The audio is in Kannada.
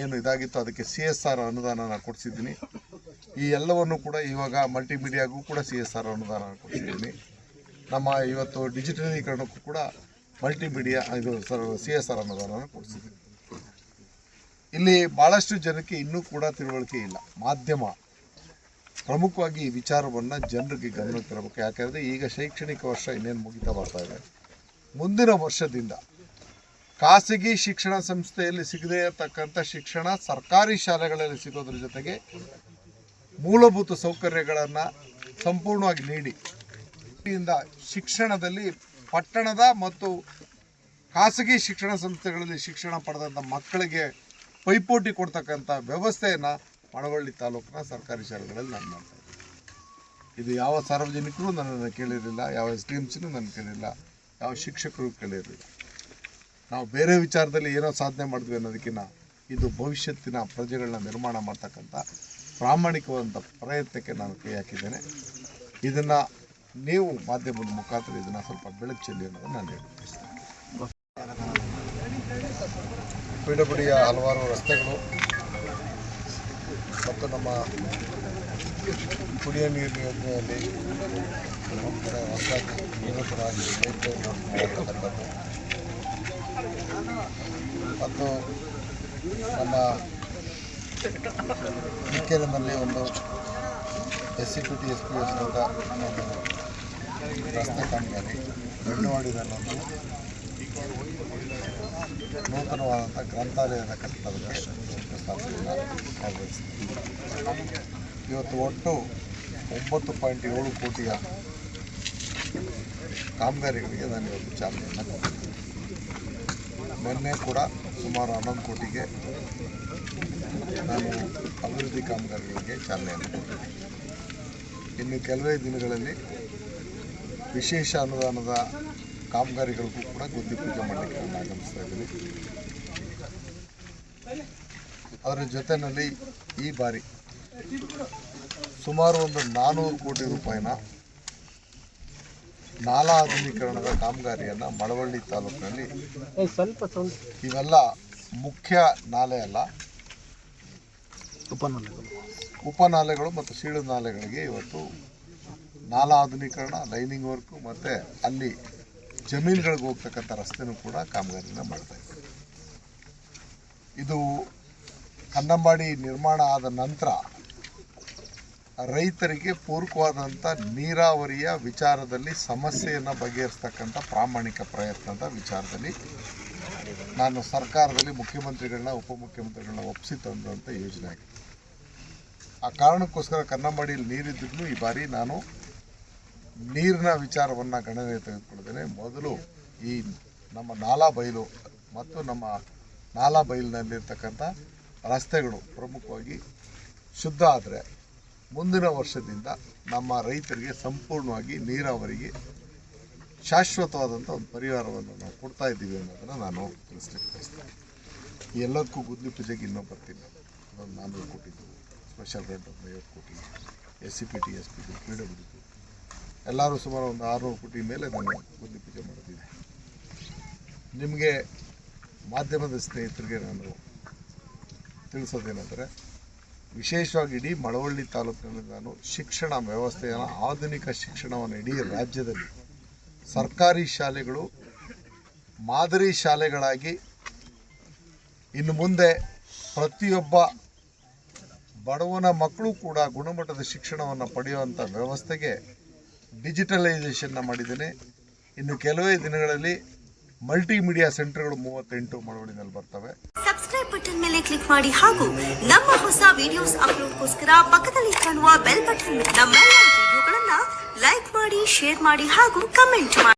ಏನು ಇದಾಗಿತ್ತು? ಅದಕ್ಕೆ ಸಿ ಎಸ್ ಆರ್ ಅನುದಾನನ ಕೊಡಿಸಿದ್ದೀನಿ. ಈ ಎಲ್ಲವನ್ನು ಕೂಡ ಇವಾಗ ಮಲ್ಟಿಮೀಡಿಯಾಗೂ ಕೂಡ ಸಿ ಎಸ್ ಆರ್ ಅನುದಾನ ಕೊಡಿಸಿದ್ದೀನಿ. ನಮ್ಮ ಇವತ್ತು ಡಿಜಿಟಲೀಕರಣಕ್ಕೂ ಕೂಡ ಮಲ್ಟಿಮೀಡಿಯಾ ಇದು ಸಿ ಎಸ್ ಆರ್ ಅನುದಾನ ಕೊಡಿಸಿದ್ದೀನಿ. ಇಲ್ಲಿ ಭಾಳಷ್ಟು ಜನಕ್ಕೆ ಇನ್ನೂ ಕೂಡ ತಿಳುವಳಿಕೆ ಇಲ್ಲ. ಮಾಧ್ಯಮ. ಪ್ರಮುಖವಾಗಿ ಈ ವಿಚಾರವನ್ನು ಜನರಿಗೆ ಗಮನಕ್ಕೆ ತರಬೇಕು. ಯಾಕಂದರೆ ಈಗ ಶೈಕ್ಷಣಿಕ ವರ್ಷ ಇನ್ನೇನು ಮುಗಿತಾ ಬರ್ತಾ ಇದೆ. ಮುಂದಿನ ವರ್ಷದಿಂದ ಖಾಸಗಿ ಶಿಕ್ಷಣ ಸಂಸ್ಥೆಯಲ್ಲಿ ಸಿಗದೇ ಇರತಕ್ಕಂಥ ಶಿಕ್ಷಣ ಸರ್ಕಾರಿ ಶಾಲೆಗಳಲ್ಲಿ ಸಿಗೋದ್ರ ಜೊತೆಗೆ ಮೂಲಭೂತ ಸೌಕರ್ಯಗಳನ್ನು ಸಂಪೂರ್ಣವಾಗಿ ನೀಡಿ. ಇಂದ ಶಿಕ್ಷಣದಲ್ಲಿ ಪಟ್ಟಣದ ಮತ್ತು ಖಾಸಗಿ ಶಿಕ್ಷಣ ಸಂಸ್ಥೆಗಳಲ್ಲಿ ಶಿಕ್ಷಣ ಪಡೆದಂಥ ಮಕ್ಕಳಿಗೆ ಪೈಪೋಟಿ ಕೊಡ್ತಕ್ಕಂಥ ವ್ಯವಸ್ಥೆಯನ್ನು ಮಳವಳ್ಳಿ ತಾಲೂಕಿನ ಸರ್ಕಾರಿ ಶಾಲೆಗಳಲ್ಲಿ ನಾನು ಮಾಡ್ತಾ ಇದು ಯಾವ ಸಾರ್ವಜನಿಕರು ನನ್ನನ್ನು ಕೇಳಿರಲಿಲ್ಲ, ಯಾವ ಎಸ್ ಡಿ ಎಂ ಸಿನೂ ನನ್ನ ಕೇಳಿಲ್ಲ ಯಾವ ಶಿಕ್ಷಕರು ಕೇಳಿರಲಿಲ್ಲ. ನಾವು ಬೇರೆ ವಿಚಾರದಲ್ಲಿ ಏನೋ ಸಾಧನೆ ಮಾಡಿದ್ವಿ ಅನ್ನೋದಕ್ಕಿಂತ ಇದು ಭವಿಷ್ಯತ್ತಿನ ಪ್ರಜೆಗಳನ್ನ ನಿರ್ಮಾಣ ಮಾಡ್ತಕ್ಕಂಥ ಪ್ರಾಮಾಣಿಕವಾದಂಥ ಪ್ರಯತ್ನಕ್ಕೆ ನಾನು ಕೈ ಹಾಕಿದ್ದೇನೆ. ಇದನ್ನು ನೀವು ಮಾಧ್ಯಮದ ಮುಖಾಂತರ ಇದನ್ನು ಸ್ವಲ್ಪ ಬೆಳಕು ಚೆಲ್ಲಿ ಅನ್ನೋದನ್ನು ನಾನು ಹೇಳ್ತೀನಿ ಪಿಡಬ್ಲ್ಯೂಡಿಯ ಹಲವಾರು ರಸ್ತೆಗಳು ಮತ್ತು ನಮ್ಮ ಕುಡಿಯೋ ನೀರಿನ ಯೋಜನೆಯಲ್ಲಿ ನಮ್ಮ ಕಡೆ ಹೊಸದಾಗಿ ಪೈಪ್ಲೈನ್ ಮಾಡ್ತಕ್ಕಂಥದ್ದು ಮತ್ತು ನಮ್ಮ ಇಕ್ಕೆರೆನಲ್ಲಿ ಒಂದು S C P T S P ಯೋಜನೆಯಿಂದ ಒಂದು ರಸ್ತೆ ಕಾಮಗಾರಿ ಬೆಳ್ಳುವಾಡಿನಲ್ಲೊಂದು ನೂತನವಾದಂಥ ಗ್ರಂಥಾಲಯದ ಕಟ್ಟಡದ ನೆರವೇರಿಸಿದ್ದೀವಿ ಇವತ್ತು ಒಟ್ಟು ಒಂಬತ್ತು ಪಾಯಿಂಟ್ ಏಳು ಕೋಟಿಯ ಕಾಮಗಾರಿಗಳಿಗೆ ನಾನು ಇವತ್ತು ಚಾಲನೆಯನ್ನು ಕೊಟ್ಟಿದ್ದೀನಿ. ನಿನ್ನೆ ಕೂಡ ಸುಮಾರು ಹನ್ನೊಂದು ಕೋಟಿಗೆ ನಾನು ಅಭಿವೃದ್ಧಿ ಕಾಮಗಾರಿಗಳಿಗೆ ಚಾಲನೆಯನ್ನು ಕೊಟ್ಟಿದ್ದೀನಿ. ಇನ್ನು ಕೆಲವೇ ದಿನಗಳಲ್ಲಿ ವಿಶೇಷ ಅನುದಾನದ ಕಾಮಗಾರಿಗಳಿಗೂ ಕೂಡ ಗುದ್ದಿ ಪೂಜೆ ಮಾಡಲಿಕ್ಕೆ ನಾನು ಆಗಮಿಸ್ತಾ ಇದ್ದೀನಿ. ಅದರ ಜೊತೆಯಲ್ಲಿ ಈ ಬಾರಿ ಸುಮಾರು ಒಂದು ನಾನ್ನೂರು ಕೋಟಿ ರೂಪಾಯಿನ ನಾಲಾ ಆಧುನೀಕರಣದ ಕಾಮಗಾರಿಯನ್ನು ಮಳವಳ್ಳಿ ತಾಲೂಕಿನಲ್ಲಿ ಸ್ವಲ್ಪ ಇವೆಲ್ಲ ಮುಖ್ಯ ನಾಲೆ ಅಲ್ಲ ಉಪನಾಲೆಗಳು ಉಪನಾಲೆಗಳು ಮತ್ತು ಸೀಳು ನಾಲೆಗಳಿಗೆ ಇವತ್ತು ನಾಲಾ ಆಧುನೀಕರಣ, ಲೈನಿಂಗ್ ವರ್ಕು ಮತ್ತು ಅಲ್ಲಿ ಜಮೀನುಗಳಿಗೆ ಹೋಗ್ತಕ್ಕಂಥ ರಸ್ತೆನೂ ಕೂಡ ಕಾಮಗಾರಿನ ಮಾಡ್ತಾ ಇದ್ದಾರೆ ಇದು ಕನ್ನಂಬಾಡಿ ನಿರ್ಮಾಣ ಆದ ನಂತರ ರೈತರಿಗೆ ಪೂರಕವಾದಂಥ ನೀರಾವರಿಯ ವಿಚಾರದಲ್ಲಿ ಸಮಸ್ಯೆಯನ್ನು ಬಗೆಹರಿಸ್ತಕ್ಕಂಥ ಪ್ರಾಮಾಣಿಕ ಪ್ರಯತ್ನದ ವಿಚಾರದಲ್ಲಿ ನಾನು ಸರ್ಕಾರದಲ್ಲಿ ಮುಖ್ಯಮಂತ್ರಿಗಳನ್ನ, ಉಪಮುಖ್ಯಮಂತ್ರಿಗಳನ್ನ ಒಪ್ಪಿಸಿ ತಂದಂಥ ಯೋಜನೆ ಆಗಿದೆ. ಆ ಕಾರಣಕ್ಕೋಸ್ಕರ ಕನ್ನಂಬಾಡಿಯಲ್ಲಿ ನೀರಿದ್ರೂ ಈ ಬಾರಿ ನಾನು ನೀರಿನ ವಿಚಾರವನ್ನು ಗಣನೆ ತೆಗೆದುಕೊಳ್ತೇನೆ ಮೊದಲು ಈ ನಮ್ಮ ನಾಲಾ ಬೈಲು ಮತ್ತು ನಮ್ಮ ನಾಲಾ ಬೈಲಿನಲ್ಲಿರ್ತಕ್ಕಂಥ ರಸ್ತೆಗಳು ಪ್ರಮುಖವಾಗಿ ಶುದ್ಧ ಆದರೆ ಮುಂದಿನ ವರ್ಷದಿಂದ ನಮ್ಮ ರೈತರಿಗೆ ಸಂಪೂರ್ಣವಾಗಿ ನೀರಾವರಿಗೆ ಶಾಶ್ವತವಾದಂಥ ಒಂದು ಪರಿಹಾರವನ್ನು ನಾವು ಕೊಡ್ತಾ ಇದ್ದೀವಿ ಅನ್ನೋದನ್ನು ನಾನು ತಿಳಿಸ್ಲಿಕ್ಕೆ ಬಯಸ್ತೇನೆ. ಎಲ್ಲದಕ್ಕೂ ಗುದ್ಲಿ ಪೂಜೆಗೆ ಇನ್ನೂ ಬರ್ತೀನಿ ಅದೊಂದು ನಾನ್ನೂರು ಕೋಟಿದ್ದು ಸ್ಪೆಷಲ್ ರೆಂಟ್ ಒಂದು ಐವತ್ತು ಕೋಟಿ S C P T S P P W ಎಲ್ಲರೂ ಸುಮಾರು ಒಂದು ಆರುನೂರು ಕೋಟಿ ಮೇಲೆ ನಾನು ಬುದ್ಧಿ ಪೂಜೆ ಮಾಡ್ತೀನಿ ನಿಮಗೆ ಮಾಧ್ಯಮದ ಸ್ನೇಹಿತರಿಗೆ ನಾನು ತಿಳಿಸೋದೇನೆಂದರೆ, ವಿಶೇಷವಾಗಿ ಇಡೀ ಮಳವಳ್ಳಿ ತಾಲೂಕಿನಲ್ಲಿ ನಾನು ಶಿಕ್ಷಣ ವ್ಯವಸ್ಥೆಯನ್ನು, ಆಧುನಿಕ ಶಿಕ್ಷಣವನ್ನು ಇಡೀ ರಾಜ್ಯದಲ್ಲಿ ಸರ್ಕಾರಿ ಶಾಲೆಗಳು, ಮಾದರಿ ಶಾಲೆಗಳಾಗಿ ಇನ್ನು ಮುಂದೆ ಪ್ರತಿಯೊಬ್ಬ ಬಡವನ ಮಕ್ಕಳು ಕೂಡ ಗುಣಮಟ್ಟದ ಶಿಕ್ಷಣವನ್ನು ಪಡೆಯುವಂಥ ವ್ಯವಸ್ಥೆಗೆ ಡಿಜಿಟಲೈಸೇಷನ್ನ ಮಾಡಿದ್ದೇನೆ. ಇನ್ನು ಕೆಲವೇ ದಿನಗಳಲ್ಲಿ ಮಲ್ಟಿಮೀಡಿಯಾ ಸೆಂಟರ್ಗಳು ಮೂವತ್ತೆಂಟು ಮಳವಳ್ಳಿನಲ್ಲಿ ಬರ್ತವೆ. ಸಬ್ಸ್ಕ್ರೈಬ್ ಬಟನ್ ಮೇಲೆ ಕ್ಲಿಕ್ ಮಾಡಿ ಹಾಗೂ ನಮ್ಮ ಹೊಸ ವಿಡಿಯೋಸ್ ಅಪ್ಲೋಡ್ಗೋಸ್ಕರ ಪಕ್ಕದಲ್ಲಿ ಕಾಣುವ ಬೆಲ್ ಬಟನ್ ನಮ್ಮೆಲ್ಲ ವಿಡಿಯೋಗಳನ್ನ ಲೈಕ್ ಮಾಡಿ ಶೇರ್ ಮಾಡಿ ಹಾಗೂ ಕಮೆಂಟ್ ಮಾಡಿ.